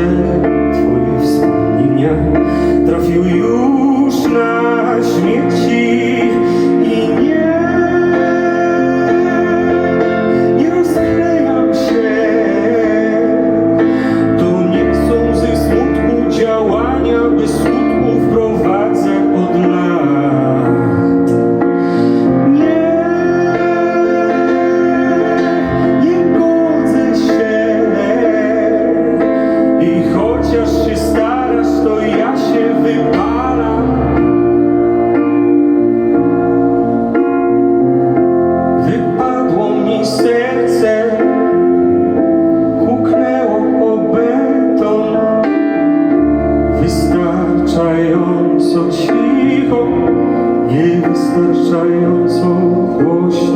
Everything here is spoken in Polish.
każdy twój wspomnienia trafiły już na śmierć. wzruszającą głośno.